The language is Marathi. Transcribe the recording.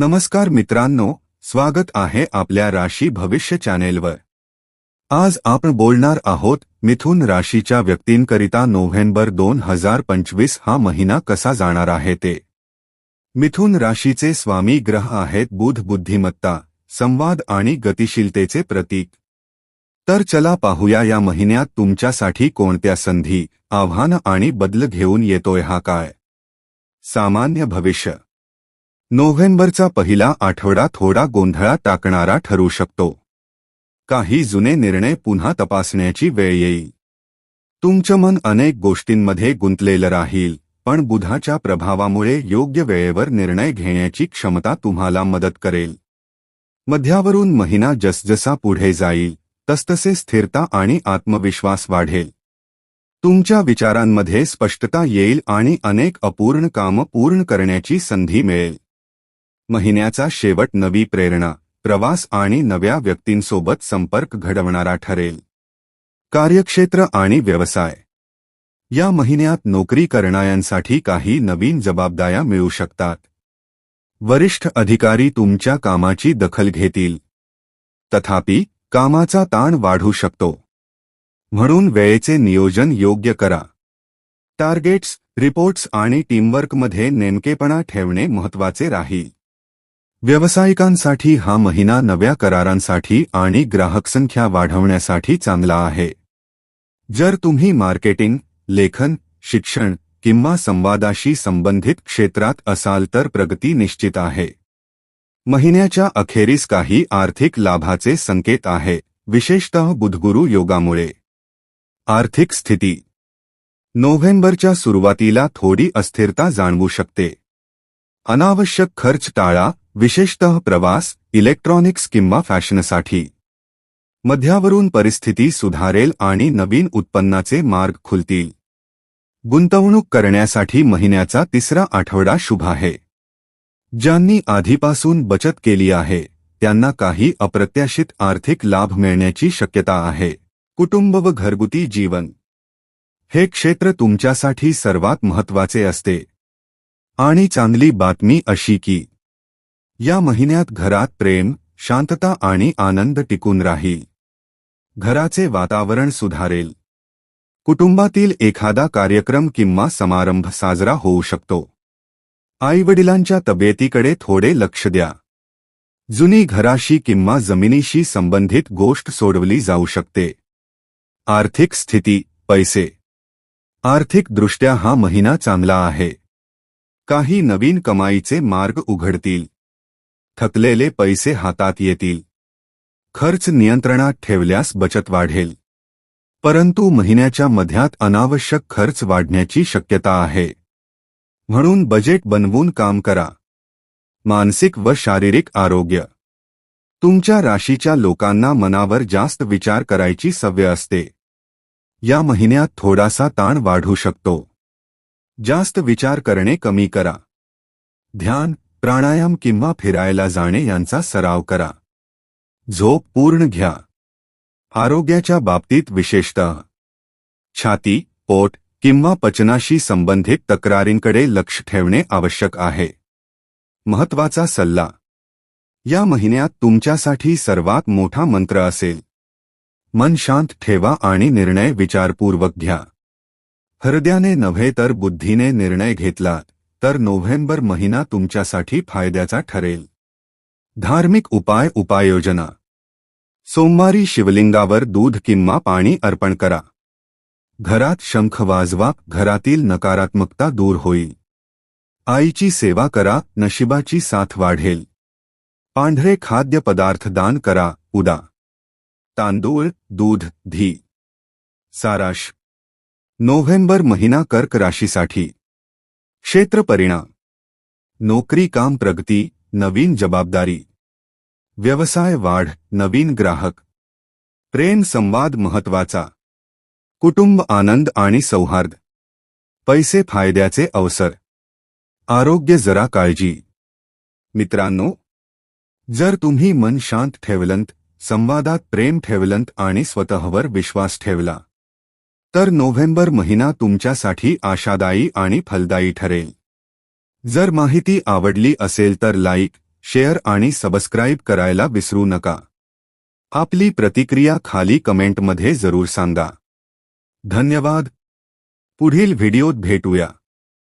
नमस्कार मित्रांनो स्वागत आहे आपल्या राशी भविष्य चॅनेलवर. आज आपण बोलणार आहोत मिथुन राशीच्या व्यक्तींकरिता नोव्हेंबर दोन हजार पंचवीस हा महिना कसा जाणार आहे ते. मिथुन राशीचे स्वामी ग्रह आहेत बुध बुद्धिमत्ता संवाद आणि गतिशीलतेचे प्रतीक. तर चला पाहूया या महिन्यात तुमच्यासाठी कोणत्या संधी आव्हानं आणि बदल घेऊन येतोय हा काय. सामान्य भविष्य. नोव्हेंबरचा पहिला आठवडा थोडा गोंधळा टाकणारा ठरू शकतो. काही जुने निर्णय पुन्हा तपासण्याची वेळ येईल. तुमचं मन अनेक गोष्टींमध्ये गुंतलेलं राहील पण बुधाच्या प्रभावामुळे योग्य वेळेवर निर्णय घेण्याची क्षमता तुम्हाला मदत करेल. मध्यावरून महिना जसजसा पुढे जाईल तसतसे स्थिरता आणि आत्मविश्वास वाढेल. तुमच्या विचारांमध्ये स्पष्टता येईल आणि अनेक अपूर्ण कामं पूर्ण करण्याची संधी मिळेल. महिन्याचा शेवट नवी प्रेरणा प्रवास आणि नव्या व्यक्तींसोबत संपर्क घडवणारा ठरेल. कार्यक्षेत्र आणि व्यवसाय. या महिन्यात नोकरी करणाऱ्यांसाठी काही नवीन जबाबदाऱ्या मिळू शकतात. वरिष्ठ अधिकारी तुमच्या कामाची दखल घेतील. तथापि कामाचा ताण वाढू शकतो. म्हणून वेळेचे नियोजन योग्य करा. टार्गेट्स रिपोर्ट्स आणि टीमवर्कमध्ये नेमकेपणा ठेवणे महत्त्वाचे राहील. व्यावसायिकांसाठी हा महिना नव्या करारांसाठी आणि ग्राहकसंख्या वाढवण्यासाठी चांगला आहे. जर तुम्ही मार्केटिंग लेखन शिक्षण किंवा संवादाशी संबंधित क्षेत्रात असाल तर प्रगती निश्चित आहे. महिन्याच्या अखेरीस काही आर्थिक लाभाचे संकेत आहे विशेषतः बुधगुरू योगामुळे. आर्थिक स्थिती. नोव्हेंबरच्या सुरुवातीला थोडी अस्थिरता जाणवू शकते. अनावश्यक खर्च टाळा विशेषतः प्रवास इलेक्ट्रॉनिक्स किंवा फॅशनसाठी. मध्यावरून परिस्थिती सुधारेल आणि नवीन उत्पन्नाचे मार्ग खुलतील. गुंतवणूक करण्यासाठी महिन्याचा तिसरा आठवडा शुभ आहे. ज्यांनी आधीपासून बचत केली आहे त्यांना काही अप्रत्याशित आर्थिक लाभ मिळण्याची शक्यता आहे. कुटुंब व घरगुती जीवन. हे क्षेत्र तुमच्यासाठी सर्वात महत्त्वाचे असते. आणि चांगली बातमी अशी की या महिन्यात घरात प्रेम शांतता आणि आनंद टिकून राहील घराचे वातावरण सुधारेल. कुटुंबातील एखादा कार्यक्रम किंवा समारंभ साजरा होऊ शकतो. आईवडिलांच्या तब्येतीकडे थोडे लक्ष द्या. जुनी घराशी किंवा जमिनीशी संबंधित गोष्ट सोडवली जाऊ शकते. आर्थिक स्थिती पैसे. आर्थिकदृष्ट्या हा महिना चांगला आहे. काही नवीन कमाईचे मार्ग उघडतील. थकलेले पैसे हातात येतील. खर्च नियंत्रणात ठेवल्यास बचत वाढेल. परंतु महिन्याच्या मध्यात अनावश्यक खर्च वाढण्याची शक्यता आहे. म्हणून बजेट बनवून काम करा. मानसिक व शारीरिक आरोग्य. तुमच्या राशीच्या लोकांना मनावर जास्त विचार करायची सवय असते. या महिन्यात थोडासा ताण वाढू शकतो. जास्त विचार करणे कमी करा. ध्यान प्राणायाम किंवा फिरायला जाणे यांचा सराव करा. झोप पूर्ण घ्या. आरोग्याच्या बाबतीत विशेषतः. छाती पोट किंवा पचनाशी संबंधित तक्रारींकडे लक्ष ठेवणे आवश्यक आहे. महत्त्वाचा सल्ला. या महिन्यात तुमच्यासाठी सर्वात मोठा मंत्र असेल. मन शांत ठेवा आणि निर्णय विचारपूर्वक घ्या. हृदयाने नव्हे तर बुद्धीने निर्णय घेतला तर नोव्हेंबर महिना तुमच्यासाठी फायद्याचा ठरेल. धार्मिक उपाय उपाययोजना. सोमवारी शिवलिंगावर दूध किंवा पाणी अर्पण करा. घरात शंख वाजवा घरातील नकारात्मकता दूर होईल. आईची सेवा करा नशिबाची साथ वाढेल. पांढरे खाद्यपदार्थ दान करा उदा. तांदूळ दूध धी साराश. नोव्हेंबर महिना कर्क राशीसाठी. क्षेत्र परिणाम. नोकरी काम प्रगती नवीन जबाबदारी. व्यवसाय वाढ नवीन ग्राहक. प्रेम संवाद महत्त्वाचा कुटुंब आनंद आणि सौहार्द. पैसे फायद्याचे अवसर. आरोग्य जरा काळजी. मित्रांनो जर तुम्ही मन शांत ठेवलंत संवादात प्रेम ठेवलंत आणि स्वतःवर विश्वास ठेवला तर नोव्हेंबर महिना तुमच्यासाठी आशादायी आणि फलदायी ठरेल. जर माहिती आवडली असेल तर लाईक शेअर आणि सबस्क्राईब करायला विसरू नका. आपली प्रतिक्रिया खाली कमेंटमध्ये जरूर सांगा. धन्यवाद. पुढील व्हिडिओत भेटूया.